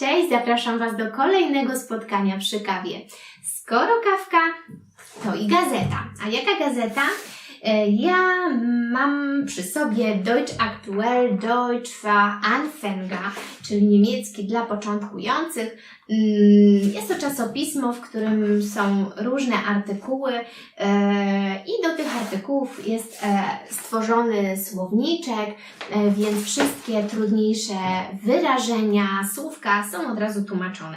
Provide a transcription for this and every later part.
Cześć, zapraszam Was do kolejnego spotkania przy kawie. Skoro kawka, to i gazeta. A jaka gazeta? E, Ja mam przy sobie Deutsch Aktuell, Deutsch für Anfänger, czyli niemiecki dla początkujących. Mm, Jest to czasopismo, w którym są różne artykuły e, i do tych artykułów jest e, stworzony słowniczek, więc wszystkie trudniejsze wyrażenia, słówka są od razu tłumaczone.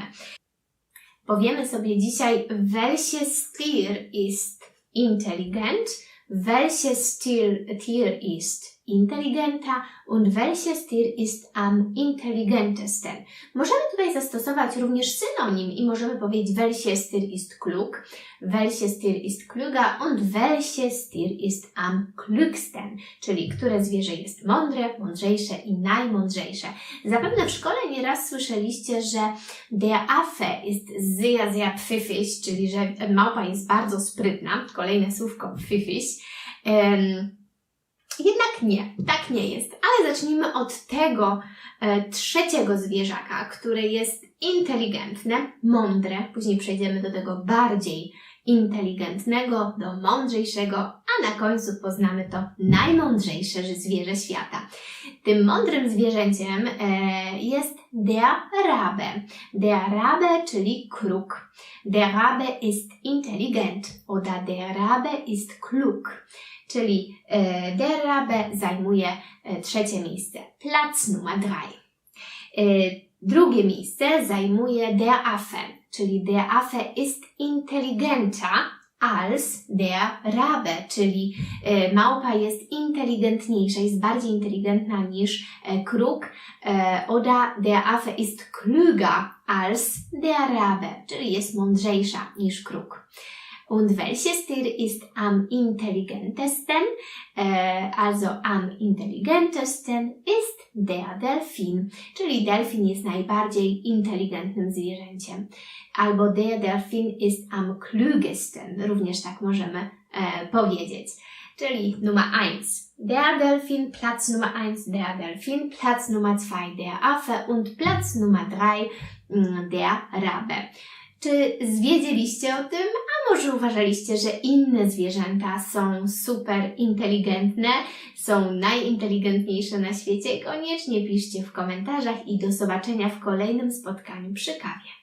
Powiemy sobie dzisiaj, welches Tier ist intelligent, welches Tier, Tier ist intelligenter und welches Tier ist am intelligentesten. Możemy tutaj zastosować również synonim i możemy powiedzieć, welches Tier ist klug, welches Tier ist klüger und welches Tier ist am klügsten, czyli które zwierzę jest mądre, mądrzejsze i najmądrzejsze. Zapewne w szkole nieraz słyszeliście, że der Affe ist sehr, sehr pfiffig, czyli że małpa jest bardzo sprytna. Kolejne słówko pfiffig. Em, jednak nie, tak nie jest. Ale zacznijmy od tego e, trzeciego zwierzaka, które jest inteligentne, mądre. Później przejdziemy do tego bardziej inteligentnego, do mądrzejszego, a na końcu poznamy to najmądrzejsze zwierzę świata. Tym mądrym zwierzęciem e, jest der Rabe. Der Rabe, czyli kruk. Der Rabe ist intelligent oder der Rabe ist klug. Czyli e, der Rabe zajmuje e, trzecie miejsce. Platz drei. E, drugie miejsce zajmuje der Affe, czyli der Affe ist intelligenter als der Rabe, czyli e, małpa jest inteligentniejsza, jest bardziej inteligentna niż e, kruk, e, oder der Affe ist klüger als der Rabe, czyli jest mądrzejsza niż kruk. Und welches Tier ist am intelligentesten? Also am intelligentesten ist der Delfin, czyli delfin jest najbardziej inteligentnym zwierzęciem. Albo der Delfin ist am klügesten, również tak możemy e, powiedzieć. Czyli Nummer 1, der Delfin, Platz Nummer 1, der Delfin, Platz Nummer 2, der Affe und Platz Nummer 3, mm, der Rabe. Czy zwiedzieliście o tym, a może uważaliście, że inne zwierzęta są super inteligentne, są najinteligentniejsze na świecie? Koniecznie piszcie w komentarzach i do zobaczenia w kolejnym spotkaniu przy kawie.